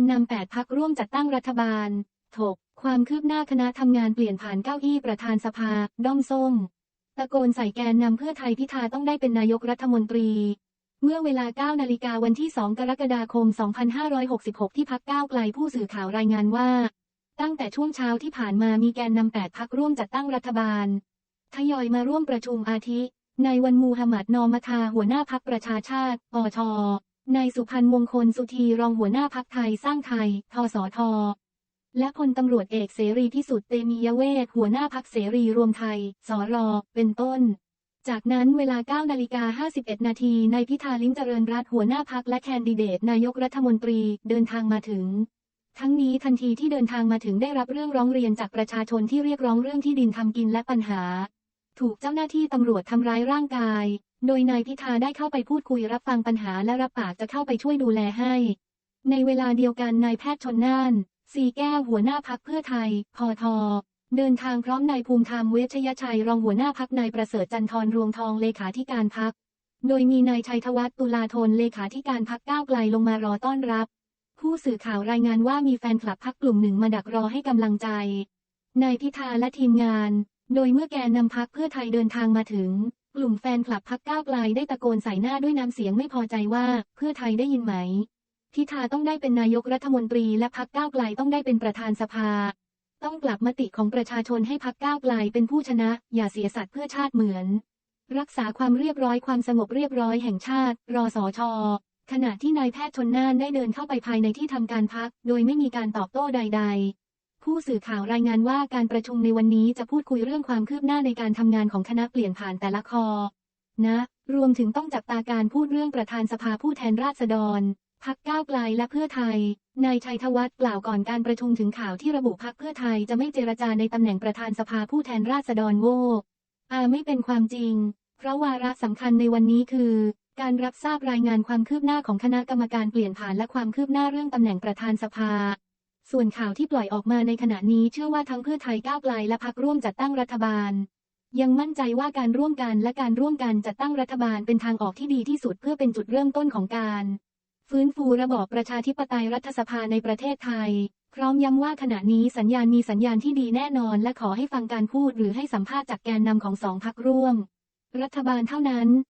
นนำแปดพักร่วมจัดตั้งรัฐบาล ถก ความคืบหน้าคณะทำงานเปลี่ยนผ่านเก้าอี้ประธานสภา ด้อมส้ม ตะโกนใส่แกนนำเพื่อไทยพิธาต้องได้เป็นนายกรัฐมนตรี เมื่อเวลา 9 นาฬิกาวันที่ 2 กรกฎาคม 2566 ที่พักก้าวไกลผู้สื่อข่าวรายงานว่า ตั้งแต่ช่วงเช้าที่ผ่านมามีแกนนำแปดพักร่วมจัดตั้งรัฐบาล ทยอยมาร่วมประชุมอาทิในายวันมูฮัมหมัดนอมทาหัวหน้าพักประชาชาติปช นายสุพันธ์มงคลสุธีรองหัวหน้าพักไทยสร้างไทย ทสท และพลตำรวจเอกเสรีพิสุทธิเตมียเวทหัวหน้าพักเสรีรวมไทย สร เป็นต้น จากนั้นเวลา9นาฬิกา51 นาทีนายพิธาลิ้มเจริญรัตหัวหน้าพักและแคนดิเดตนายกรัฐมนตรีเดินทางมาถึง ทั้งนี้ทันทีที่เดินทางมาถึงได้รับเรื่องร้องเรียนจากประชาชนที่เรียกร้องเรื่องที่ดินทำกินและปัญหา ถูกเจ้าหน้าที่ตำรวจทำร้ายร่างกาย โดยนายพิธาได้เข้าไปพูดคุยรับฟังปัญหาและรับปากจะเข้าไปช่วยดูแลให้ ในเวลาเดียวกันนายแพทย์ชนน่าน สีแก้วหัวหน้าพักเพื่อไทย พอทอเดินทางพร้อมนายภูมิธรรมเวชยชัยรองหัวหน้าพักนายประเสริฐจันทร์รวงทองเลขาธิการพัก โดยมีนายชัยธวัฒน์ตุลาธนเลขาธิการพักก้าวไกลลงมารอต้อนรับ ผู้สื่อข่าวรายงานว่ามีแฟนคลับพักกลุ่มหนึ่งมาดักรอให้กำลังใจนายพิธาและทีมงาน โดยเมื่อแกนนำพักเพื่อไทยเดินทางมาถึง กลุ่มแฟนคลับพักก้าวไกลได้ตะโกนใส่หน้าด้วยน้ำเสียงไม่พอใจว่า เพื่อไทยได้ยินไหม พิธาต้องได้เป็นนายกรัฐมนตรีและพักก้าวไกลต้องได้เป็นประธานสภา ต้องกลับมติของประชาชนให้พักก้าวไกลเป็นผู้ชนะ อย่าเสียสัตว์เพื่อชาติเหมือน รักษาความเรียบร้อยความสงบเรียบร้อยแห่งชาติ รอสอชอขณะที่นายแพทย์ชนน่านได้เดินเข้าไปภายในที่ทำการพัก โดยไม่มีการตอบโต้ใด ๆ ผู้สื่อข่าวรายงานว่าการประชุมในวันนี้จะพูดคุยเรื่องความคืบหน้าในการทำงานของคณะเปลี่ยนผ่านแต่ละคอ นะ รวมถึงต้องจับตาการพูดเรื่องประธานสภาผู้แทนราษฎรพักก้าวไกลและเพื่อไทย นายชัยธวัฒน์กล่าวก่อนการประชุมถึงข่าวที่ระบุพักเพื่อไทยจะไม่เจรจาในตำแหน่งประธานสภาผู้แทนราษฎรโง่อาไม่เป็นความจริง เพราะวาระสำคัญในวันนี้คือ การรับทราบรายงานความคืบหน้าของคณะกรรมการเปลี่ยนผ่านและความคืบหน้าเรื่องตำแหน่งประธานสภา ส่วนข่าวที่ปล่อยออกมาในขณะนี้เชื่อว่าทั้งเพื่อไทยก้าวไกลและพักร่วมจัดตั้งรัฐบาล ยังมั่นใจว่าการร่วมกันและการร่วมกันจัดตั้งรัฐบาลเป็นทางออกที่ดีที่สุดเพื่อเป็นจุดเริ่มต้นของการ ฟื้นฟูระบอบประชาธิปไตยรัฐสภาในประเทศไทย พร้อมย้ำว่าขณะนี้สัญญาณมีสัญญาณที่ดีแน่นอน และขอให้ฟังการพูดหรือให้สัมภาษณ์จากแกนนำของสองพักร่วม รัฐบาลเท่านั้น